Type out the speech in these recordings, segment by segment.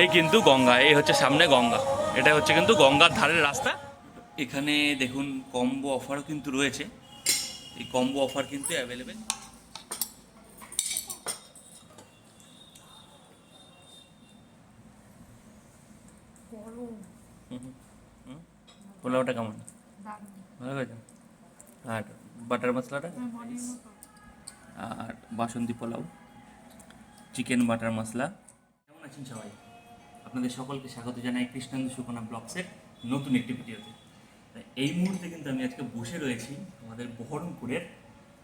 এই কিন্তু গঙ্গা, এই হচ্ছে সামনে গঙ্গা। এটা হচ্ছে কিন্তু গঙ্গার ধারের রাস্তা। এখানে দেখুন কম্বো অফারও কিন্তু রয়েছে। এই কম্বো অফার কিন্তু অ্যাভেলেবেল পোলাওটা কেমন? ভালো হয়েছে? আর বাটার মশলাটা? আর বাসন্তী পোলাও। Chicken butter masala. কেমন আছেন সবাই? আপনাদের সকলকে স্বাগত জানাই কৃষ্ণেন্দু সুকনা ব্লগসের নতুন একটি ভিডিওতে। এই মুহূর্তে কিন্তু আমি আজকে বসে রয়েছি আমাদের বহরমপুরের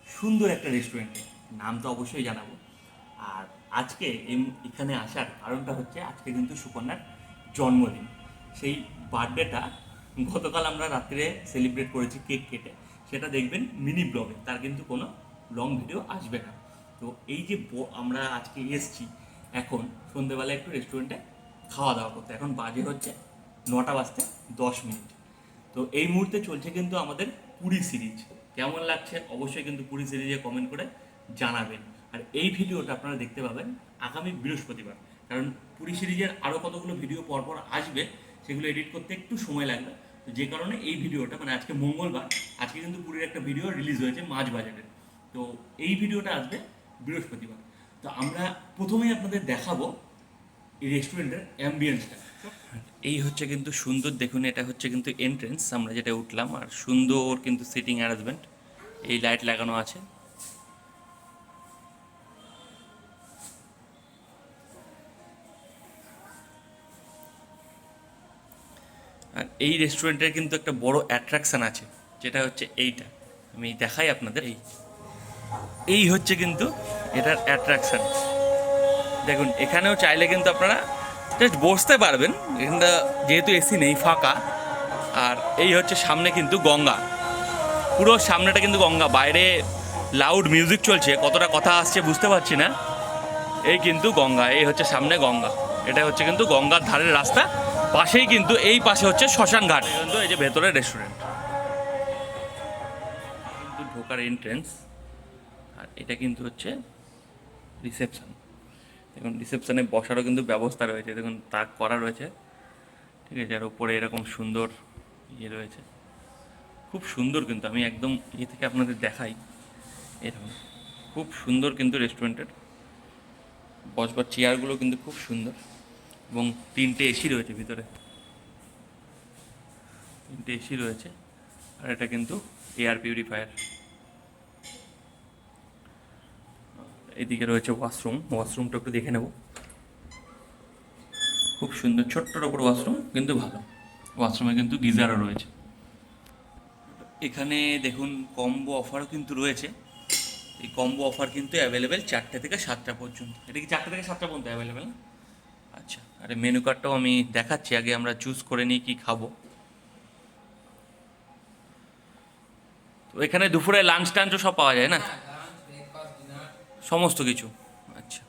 সুন্দর একটা রেস্টুরেন্টে নাম তো অবশ্যই জানাব। আর আজকে এখানে আসার কারণটা হচ্ছে আজকে কিন্তু সুকন্যার জন্মদিন। সেই বার্থডেটা গতকাল আমরা রাত্রে সেলিব্রেট করেছি কেক কেটে। সেটা দেখবেন মিনি ব্লগে তার কিন্তু কোনো লং ভিডিও আসবে না। তো এই যে আমরা আজকে এসেছি, এখন সন্ধেবেলা একটু রেস্টুরেন্টে খাওয়া দাওয়া করতে। এখন বাজে হচ্ছে নটা বাজতে দশ মিনিট। তো এই মুহূর্তে চলছে কিন্তু আমাদের পুরী সিরিজ। কেমন লাগছে অবশ্যই কিন্তু পুরী সিরিজে কমেন্ট করে জানাবেন। আর এই ভিডিওটা আপনারা দেখতে পাবেন আগামী বৃহস্পতিবার। কারণ পুরী সিরিজের আরও কতগুলো ভিডিও পরপর আসবে সেগুলো এডিট করতে একটু সময় লাগবে। তো যে কারণে এই ভিডিওটা মানে আজকে মঙ্গলবার, আজকে কিন্তু পুরীর একটা ভিডিও রিলিজ হয়েছে মাঝ বাজারে তো এই ভিডিওটা আসবে বৃহস্পতিবার। তো আমরা প্রথমেই আপনাদের দেখাবো এই রেস্টুরেন্টের অ্যাম্বিয়েন্সটা এই হচ্ছে কিন্তু সুন্দর, দেখুন এটা হচ্ছে কিন্তু এন্ট্রেন্স আমরা যেটা উঠলাম, আর সুন্দর কিন্তু সিটিং অ্যারেঞ্জমেন্ট এই লাইট লাগানো আছে। আর এই রেস্টুরেন্টের কিন্তু একটা বড় অ্যাট্রাকশন আছে, যেটা হচ্ছে এইটা। আমি দেখাই আপনাদের, এই। এই হচ্ছে কিন্তু এটার অ্যাট্রাকশন দেখুন, এখানেও চাইলে কিন্তু আপনারা জাস্ট বসতে পারবেন। এখানটা যেহেতু এসি নেই, ফাঁকা। আর এই হচ্ছে সামনে কিন্তু গঙ্গা। পুরো সামনেটা কিন্তু গঙ্গা। বাইরে লাউড মিউজিক চলছে, কতটা কথা আসছে বুঝতে পারছি না। এই কিন্তু গঙ্গা, এই হচ্ছে সামনে গঙ্গা। এটা হচ্ছে কিন্তু গঙ্গার ধারের রাস্তা। পাশেই কিন্তু, এই পাশে হচ্ছে শ্মশান ঘাট। কিন্তু এই যে ভেতরের রেস্টুরেন্ট ঢোকার এন্ট্রেন্স আর এটা কিন্তু হচ্ছে রিসেপশন দেখুন রিসেপশনে বসারও কিন্তু ব্যবস্থা রয়েছে, দেখুন তাক করা রয়েছে। ঠিক আছে, আর উপরে এরকম সুন্দর ইয়ে রয়েছে। খুব সুন্দর কিন্তু, আমি একদম ইয়ে থেকে আপনাদের দেখাই। এরকম, খুব সুন্দর কিন্তু রেস্টুরেন্টের বসবার চেয়ারগুলো কিন্তু খুব সুন্দর, এবং তিনটে এসি রয়েছে ভিতরে। তিনটে এসি রয়েছে, আর এটা কিন্তু এয়ার পিউরিফায়ার এদিকে রয়েছে ওয়াশরুম ওয়াশরুমটা একটু দেখে নেব। খুব সুন্দর, ছোট্টর ওপর ওয়াশরুম কিন্তু ভালো। ওয়াশরুমে কিন্তু গিজারও রয়েছে। এখানে দেখুন কম্বো অফারও কিন্তু রয়েছে। এই কম্বো অফার কিন্তু অ্যাভেলেবেল চারটে থেকে সাতটা পর্যন্ত। এটা কি চারটে থেকে সাতটা পর্যন্ত অ্যাভেলেবেল আচ্ছা আরে মেনু কার্ডটাও আমি দেখাচ্ছি, আগে আমরা চুজ করে নিই কি খাব। তো এখানে দুপুরে লাঞ্চ টাঞ্চও সব পাওয়া যায় না? সমস্ত কিছু। আচ্ছা।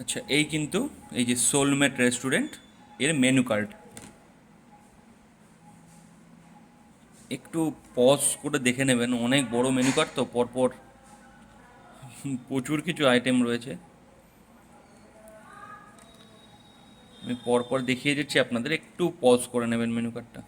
আচ্ছা এই কিন্তু এই যে সোলমেট রেস্টুরেন্টের মেনু কার্ড একটু পজ করে দেখে নেবেন, অনেক বড় মেনু কার্ড তো, পরপর প্রচুর কিছু আইটেম রয়েছে। আমি পরপর দেখিয়ে দিচ্ছি, আপনাদের একটু পজ করে নেবেন মেনু কার্ডটা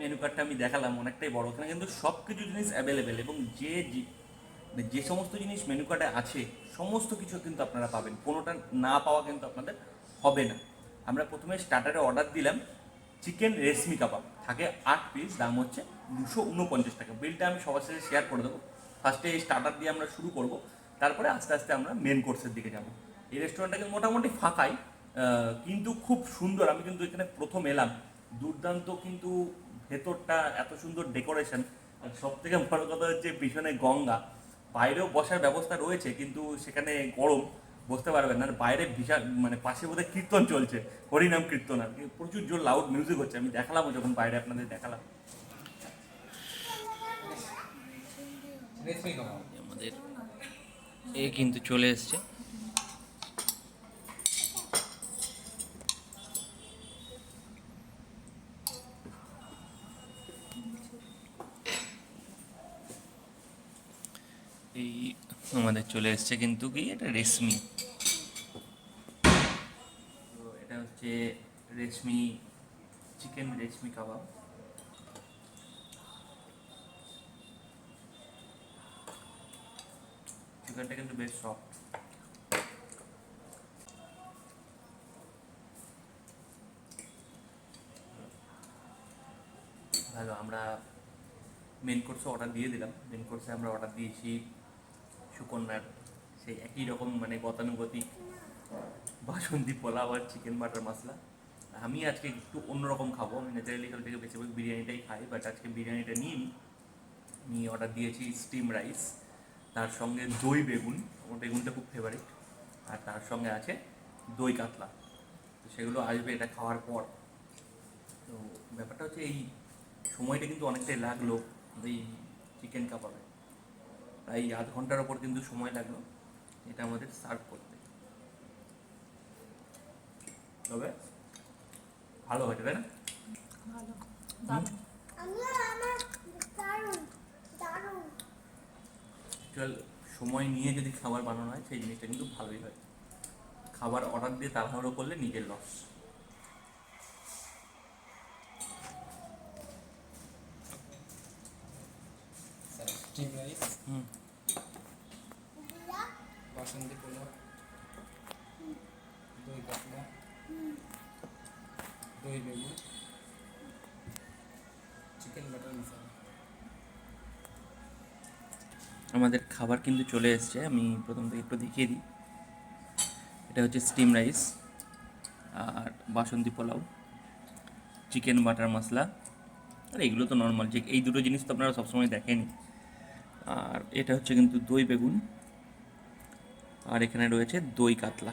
মেনু কার্ডটা আমি দেখালাম, অনেকটাই বড়। এখানে কিন্তু সব কিছু জিনিস অ্যাভেলেবেল এবং যে মানে যে সমস্ত জিনিস মেনু কার্ডে আছে, সমস্ত কিছু কিন্তু আপনারা পাবেন। কোনোটা না পাওয়া কিন্তু আপনাদের হবে না। আমরা প্রথমে স্টার্টারে অর্ডার দিলাম চিকেন রেশমি কাবাব। থাকে আট পিস দাম হচ্ছে দুশো উনপঞ্চাশ টাকা। বিলটা আমি সবার সাথে শেয়ার করে দেবো। ফার্স্টে এই স্টার্টার দিয়ে আমরা শুরু করব, তারপরে আস্তে আস্তে আমরা মেন কোর্সের দিকে যাব। এই রেস্টুরেন্টটা কিন্তু মোটামুটি ফাঁকাই কিন্তু খুব সুন্দর। আমি কিন্তু এখানে প্রথম এলাম। দুর্দান্ত কিন্তু ভেতরটা এত সুন্দর ডেকোরেশন আর সব থেকে বড় কথা হচ্ছে পিছনে গঙ্গা। বাইরেও বসার ব্যবস্থা রয়েছে, কিন্তু সেখানে গরম, বসতে পারবেন না। বাইরে বিশাল মানে পাশে বোধহয় কীর্তন চলছে, হরিনাম কীর্তন। আর প্রচুর জোর লাউড মিউজিক হচ্ছে। আমি দেখালাম যখন বাইরে আপনাদের দেখালাম। আমাদের এ কিন্তু চলে এসছে। এই আমাদের চলে এসছে কিন্তু কি? এটা রেশমি। তো এটা হচ্ছে রেশমি, চিকেন রেশমি কাবাব। চিকেনটা কিন্তু বেশ সফট ভালো, আমরা মেন কোর্সে অর্ডার দিয়ে দিলাম। মেন কোর্সে আমরা অর্ডার দিয়েছি সুকন্যার সেই একই রকম মানে গতানুগতিক বাসন্তী পোলাও আর চিকেন বাটার মশলা। আমি আজকে একটু অন্যরকম খাব। আমি ন্যাচারালি কাল থেকে বেশিরভাগ বিরিয়ানিটাই খাই বাট আজকে বিরিয়ানিটা নিই নিয়ে অর্ডার দিয়েছি স্টিম রাইস তার সঙ্গে দই বেগুন, আমার বেগুনটা খুব ফেভারিট আর তার সঙ্গে আছে দই কাতলা। তো সেগুলো আসবে এটা খাওয়ার পর। তো ব্যাপারটা হচ্ছে এই সময়টা কিন্তু অনেকটাই লাগল, এই চিকেন কাবাবে প্রায় আধ ঘণ্টার ওপর কিন্তু সময় লাগল। এটা আমাদের সার্ভ করতে। তবে ভালো হয়েছে তাই না? সময় নিয়ে যদি খাবার বানানো হয় সেই জিনিসটা কিন্তু ভালোই হয়। খাবার অর্ডার দিয়ে তাড়াহুড়ো করলে নিজের লস দিদা বাসন্তী পোলাও দই কাতলা দই বেগুন চিকেন বাটার মশলা। আমাদের খাবার কিন্তু চলে এসছে আমি প্রথম থেকে একটু দেখিয়ে দিই। এটা হচ্ছে স্টিম রাইস আর বাসন্তী পোলাও চিকেন বাটার মশলা। আর এগুলো তো নর্মাল যে এই দুটো জিনিস তো আপনারা সবসময় দেখেনি আর এটা হচ্ছে কিন্তু দই বেগুন। আর এখানে রয়েছে দই কাতলা।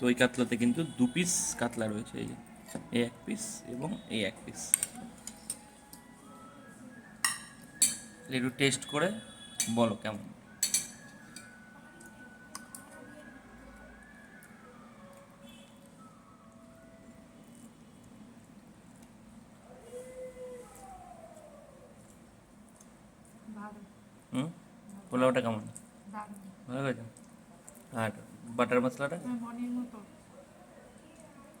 দই কাতলাতে কিন্তু দু পিস কাতলা রয়েছে। এই এই এক পিস এবং এই এক পিস একটু টেস্ট করে বলো কেমন ভালো হুম পোলাওটা কেমন? ভালো হয়েছে? আর বাটার মশলাটা?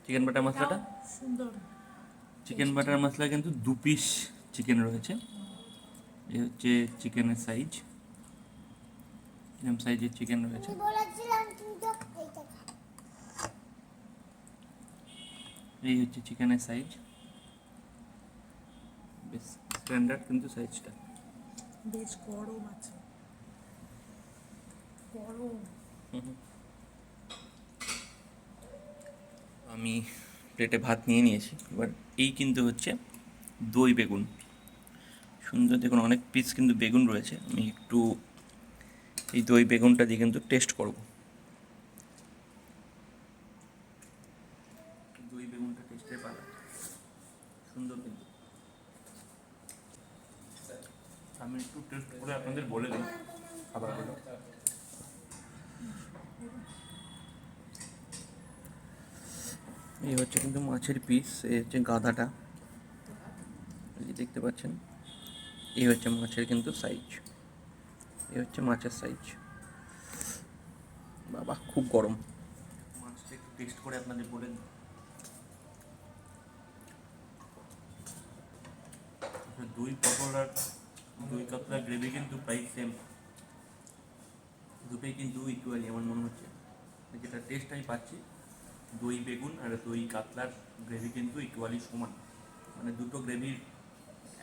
চিকেন বাটার মশলাটা? সুন্দর। চিকেন বাটার মশলা কিন্তু দু পিস চিকেন রয়েছে। এই হচ্ছে চিকেনের সাইজ এরকম সাইজের চিকেন রয়েছে। এই হচ্ছে চিকেনের সাইজ বেশ স্ট্যান্ডার্ড কিন্তু সাইজটা বেশ গরম আছে। আমি প্লেটে ভাত নিয়ে নিয়েছি। এবার এই কিন্তু হচ্ছে দই বেগুন। সুন্দর দেখুন, অনেক পিস কিন্তু বেগুন রয়েছে। আমি একটু এই দই বেগুনটা দিয়ে কিন্তু টেস্ট করব। দই বেগুনটা সুন্দর কিন্তু। আমি একটু টেস্ট করে আপনাদের বলে দিই। খাবারগুলো এই হচ্ছে কিন্তু মাছের পিস এই হচ্ছে গাদাটা দেখতে পাচ্ছেন, এই হচ্ছে মাছের কিন্তু সাইজ এই হচ্ছে মাছের সাইজ বাবা, খুব গরম। মাছটা একটু টেস্ট করে আপনাদের বলে দিই। আর দুই কাতলা গ্রেভি কিন্তু প্রায় সেম দুটোই কিন্তু ইকুয়ালি আমার মনে হচ্ছে। যেটা টেস্ট আমি পাচ্ছি দই বেগুন আর দই কাতলার গ্রেভি কিন্তু ইকুয়ালি সমান। মানে দুটো গ্রেভির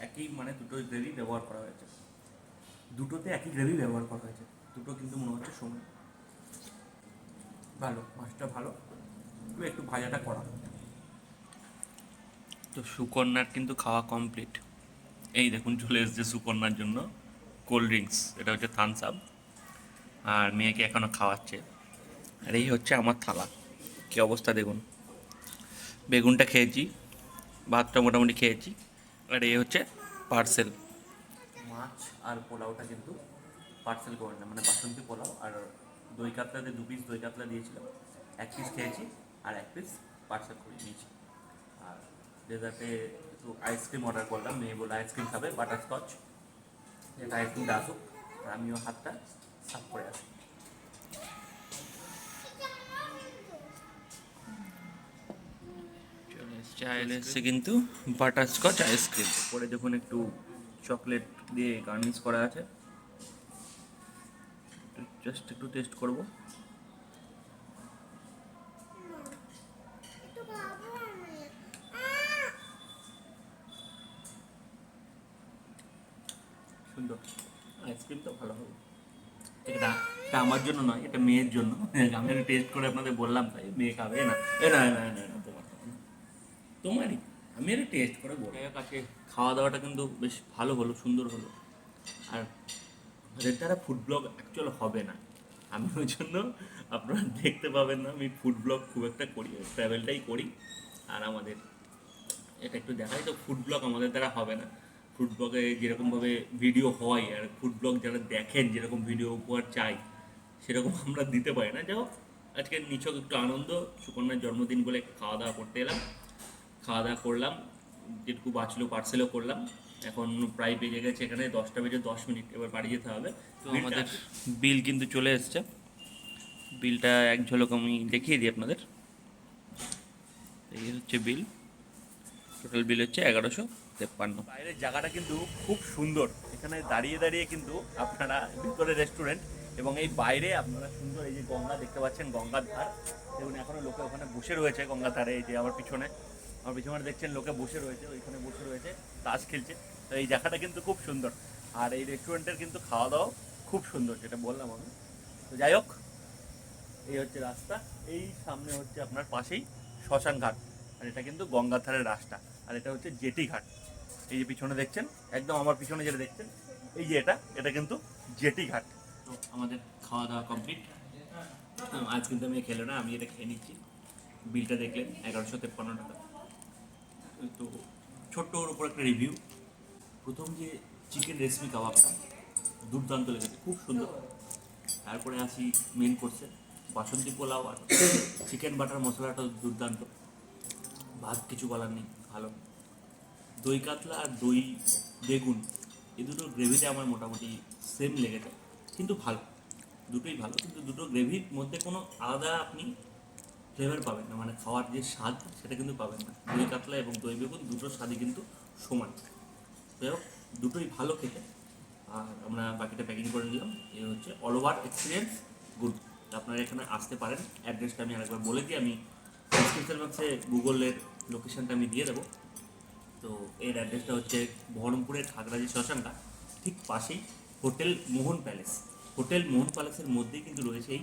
একই মানে দুটো গ্রেভি ব্যবহার করা হয়েছে। দুটোতে একই গ্রেভি ব্যবহার করা হয়েছে। দুটো কিন্তু মনে হচ্ছে সমান। ভালো, মাছটা ভালো। একটু ভাজাটা করা তো সুকন্যার কিন্তু খাওয়া কমপ্লিট এই দেখুন, চলে এসেছে সুকন্যার জন্য কোল্ড ড্রিঙ্কস এটা হচ্ছে থামস আপ আর মেয়েকে এখনও খাওয়াচ্ছে। আর এই হচ্ছে আমার থালা। কী অবস্থা দেখুন। বেগুনটা খেয়েছি, ভাতটা মোটামুটি খেয়েছি, আর এই হচ্ছে পার্সেল মাছ আর পোলাওটা কিন্তু পার্সেল করে না মানে বাসন্তী পোলাও আর দই কাতলাতে দু পিস দই কাতলা দিয়েছিল এক পিস খেয়েছি আর এক পিস পার্সেল করে নিয়েছি। আর ডেজার্টে একটু আইসক্রিম অর্ডার করলাম, মেয়ে বলে আইসক্রিম খাবে বাটারস্কচ যেটা আইসক্রিমটা আসুক, আর আমিও হাতটা সাফ করে আসি। চলে এসছে কিন্তু বাটারস্কচ আইসক্রিম পরে দেখুন একটু চকলেট দিয়ে গার্নিশ করা আছে জাস্ট একটু টেস্ট করব। সুন্দর। আইসক্রিম তো ভালো হবে। এটা এটা আমার জন্য নয়, এটা মেয়ের জন্য। আমি টেস্ট করে আপনাদের বললাম, তাই মেয়ে খাবে না না না না। তোমারই আমি একটু টেস্ট করে বলি কাছে খাওয়া দাওয়াটা কিন্তু বেশ ভালো হলো, সুন্দর হলো। আর এর দ্বারা ফুড ব্লগ অ্যাকচুয়াল হবে না। আমি ওই জন্য আপনারা দেখতে পাবেন না, আমি ফুড ব্লগ খুব একটা করি ট্রাভেলটাই করি। আর আমাদের, এটা একটু দেখাই তো ফুড ব্লগ আমাদের দ্বারা হবে না। ফুড ব্লগে যেরকমভাবে ভিডিও হয়, আর ফুড ব্লগ যারা দেখেন, যেরকম ভিডিও উপহার চাই, সেরকম আমরা দিতে পারি না। হোক আজকে নিছক একটু আনন্দ, সুকন্যার জন্মদিন বলে খাওয়া দাওয়া করতে এলাম। খাওয়া দাওয়া করলাম যেটুকু বাঁচলো পার্সেলও করলাম। এখন প্রায় বেজে গেছে এখানে দশটা বেজে দশ মিনিট এবার বাড়ি যেতে হবে। তো আমাদের বিল কিন্তু চলে এসছে। বিলটা এক ঝলক আমি দেখিয়ে দিই আপনাদের। এই হচ্ছে বিল। টোটাল বিল হচ্ছে এগারোশো তেপ্পান্ন। বাইরের জায়গাটা কিন্তু খুব সুন্দর। এখানে দাঁড়িয়ে দাঁড়িয়ে কিন্তু আপনারা ভিতরে রেস্টুরেন্ট এবং এই বাইরে আপনারা সুন্দর এই যে গঙ্গা দেখতে পাচ্ছেন গঙ্গার ধার। দেখুন এখনও লোকে ওখানে বসে রয়েছে গঙ্গার ধারে এই যে আমার পিছনে। আমার পিছনে দেখছেন লোকে বসে রয়েছে, ওইখানে বসে রয়েছে, তাস খেলছে। তো এই জায়গাটা কিন্তু খুব সুন্দর। আর এই রেস্টুরেন্টের কিন্তু খাওয়া দাওয়া খুব সুন্দর, যেটা বললাম আমি। তো যাই হোক, এই হচ্ছে রাস্তা। এই সামনে হচ্ছে আপনার পাশেই শ্মশান ঘাট। আর এটা কিন্তু গঙ্গার ধারের রাস্তা। আর এটা হচ্ছে জেটি ঘাট। এই যে পিছনে দেখছেন, একদম আমার পিছনে যেটা দেখছেন, এই যে এটা এটা কিন্তু জেটি ঘাট। তো আমাদের খাওয়া দাওয়া কমপ্লিট আজ কিন্তু আমি খেলো না, আমি এটা খেয়ে নিচ্ছি। বিলটা দেখলেন, এগারোশো তেপ্পান্ন টাকা। তো ছোট্ট ওর উপর একটা রিভিউ প্রথম যে চিকেন রেসিপি কাবাবটা দুর্দান্ত লেগেছে, খুব সুন্দর। তারপরে আসি মেন কোর্সে বাসন্তী পোলাও আর চিকেন বাটার মশলাটা দুর্দান্ত। ভাত কিছু বলার নেই, ভালো। দই কাতলা আর দই বেগুন এই দুটো গ্রেভিটা আমার মোটামুটি সেম লেগেছে, কিন্তু ভালো। দুটোই ভালো, কিন্তু দুটো গ্রেভির মধ্যে কোনো আলাদা আপনি ফ্লেভার পাবেন না মানে খাওয়ার যে স্বাদ, সেটা কিন্তু পাবেন না। দই কাতলা এবং দই বেগুন দুটোর স্বাদই কিন্তু সমান। যাই হোক, দুটোই ভালো খেতে। আর আমরা বাকিটা প্যাকিং করে নিলাম। এ হচ্ছে অল ওভার এক্সপিরিয়েন্স গুড আপনারা এখানে আসতে পারেন। অ্যাড্রেসটা আমি আরেকবার বলে দিই। আমি ডিসক্রিপশন বক্সে গুগলের লোকেশনটা আমি দিয়ে দেবো। তো এর অ্যাড্রেসটা হচ্ছে বহরমপুরের খাগড়াজি শ্মশানটা, ঠিক পাশেই hotel Mohan palace. Hotel Mohan প্যালেসের মধ্যেই কিন্তু রয়েছে এই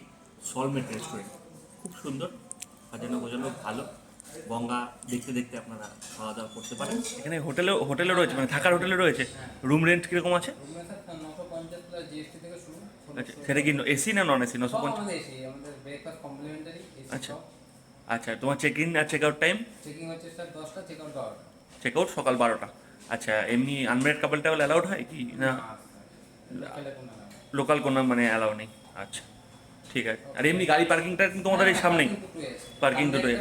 সলমেট রেস্টুরেন্ট খুব সুন্দর। সাজানো গোজানো ভালো। গঙ্গা দেখতে দেখতে আপনারা খাওয়া দাওয়া করতে পারেন। এখানে হোটেলে হোটেলে রয়েছে মানে থাকার হোটেলে রয়েছে। রুম রেন্ট কীরকম আছে? আচ্ছা সেটা কি এসি না নন এসি নশো পঞ্চাশ? আচ্ছা। আচ্ছা তোমার চেক ইন আর চেক আউট টাইম চেকিং হচ্ছে স্যার দশটা চেক আউট বারোটা। চেক আউট সকাল বারোটা। আচ্ছা এমনি আনমেরিড কাপল ট্রাভেল অ্যালাউড হয় কি? না? না লোকাল কোনো মানে অ্যালাউ নেই? আচ্ছা। ঠিক আছে। আর এমনি গাড়ি পার্কিংটা কিন্তু তোমাদের এই সামনেই। পার্কিং আছে।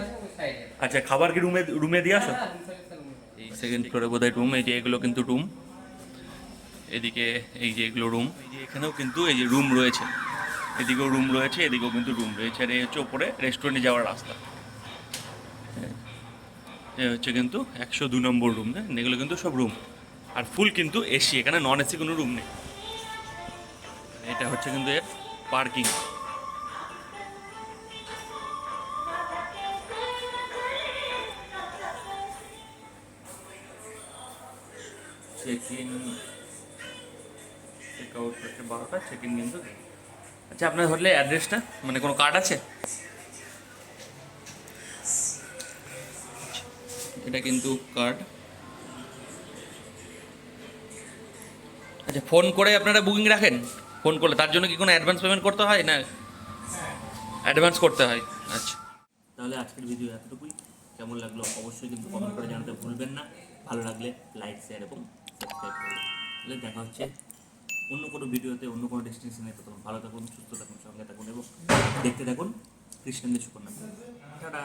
আচ্ছা খাবার কি রুমে রুমে দিয়ে আসো? হ্যাঁ সেকেন্ড ফ্লোরে বোধহয় রুম এই যে এগুলো কিন্তু রুম এদিকে এই যে এগুলো রুম এই যে এখানেও কিন্তু এই যে রুম রয়েছে। এদিকেও রুম রয়েছে, এদিকেও কিন্তু রুম রয়েছে। আর এই হচ্ছে ওপরে রেস্টুরেন্টে যাওয়ার রাস্তা। হ্যাঁ। এ হচ্ছে কিন্তু একশো দু নম্বর রুম না এগুলো কিন্তু সব রুম আর ফুল কিন্তু এসি এখানে নন এসি কোনো রুম নেই। এটা হচ্ছে কিন্তু এর parking check in check out হচ্ছে বারোটা চেক ইন কিন্তু আচ্ছা আপনার হোটেলে অ্যাড্রেসটা? মানে কোনো কার্ড আছে? এটা কিন্তু কার্ড। আচ্ছা ফোন করে আপনারা বুকিং রাখেন? ফোন করলে, তার জন্য কি কোনো অ্যাডভান্স পেমেন্ট করতে হয় না অ্যাডভান্স করতে হয়? আচ্ছা। তাহলে আজকের ভিডিও এতটুকুই। কেমন লাগল অবশ্যই কিন্তু কমেন্ট করে জানাতে ভুলবেন না। ভালো লাগলে লাইক শেয়ার এবং সাবস্ক্রাইব করুন। তাহলে দেখা হচ্ছে অন্য কোনো ভিডিওতে, অন্য কোনো ডেস্টিনেশনে তখন ভালো থাকুন, সুস্থ থাকুন, সঙ্গে থাকুন এবং দেখতে থাকুন কৃষ্ণেন্দ্র সুকন্যা। টাটা।